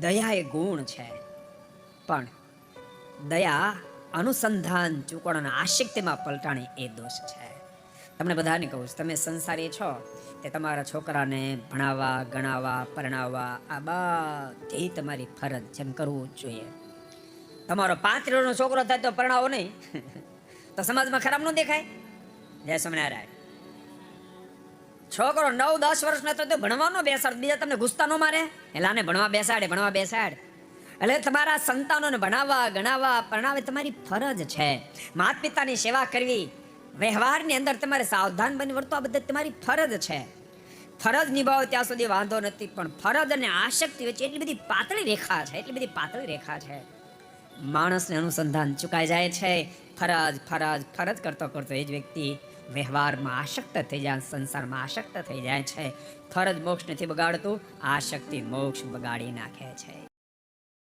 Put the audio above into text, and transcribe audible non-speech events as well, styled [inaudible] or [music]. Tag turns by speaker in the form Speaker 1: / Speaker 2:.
Speaker 1: દયા એ ગુણ છે. પણ દયા અનુસંધાન ચૂકણ અને આશક્તિમાં પલટાણી એ દોષ છે. તમને બધાને કહું છું, તમે સંસારી છો, તે તમારા છોકરાને ભણાવવા, ગણાવવા, પરણાવવા, આ બધી તમારી ફરજ જેમ કરવું જોઈએ. તમારો પાંચ છોકરો થાય તો પરણાવો નહીં. [laughs] તો સમાજમાં ખરાબ ન દેખાય. જય સ્વામિનારાયણ. છોકરો નવ, દસ વર્ષનો તો ભણવાનો બેસાડ, બીજા તમને ગુસ્સા ન મારે? એલાને ભણવા બેસાડે, ભણવા બેસાડ. એટલે તમારા સંતાનોને ભણાવવા, ગણાવવા પરણાવે તમારી ફરજ છે. માતા પિતાની સેવા કરવી. વ્યવહારની અંદર તમારે સાવધાન બની વર્તો આ બધા તમારી ફરજ છે. ફરજ નિભાવો ત્યાં સુધી વાંધો નથી, પણ ફરજ અને આશક્તિ વચ્ચે એટલી બધી પાતળી રેખા છે, એટલી બધી પાતળી રેખા છે. માણસને અનુસંધાન ચુકાઈ જાય છે. ફરજ ફરજ ફરજ કરતો કરતો એ જ વ્યક્તિ વ્યવહારમાં આશક્ત થઈ જાય, સંસારમાં આશક્ત થઈ જાય છે. ફરજ મોક્ષ નથી બગાડતું આસક્તિ મોક્ષ બગાડી નાખે છે.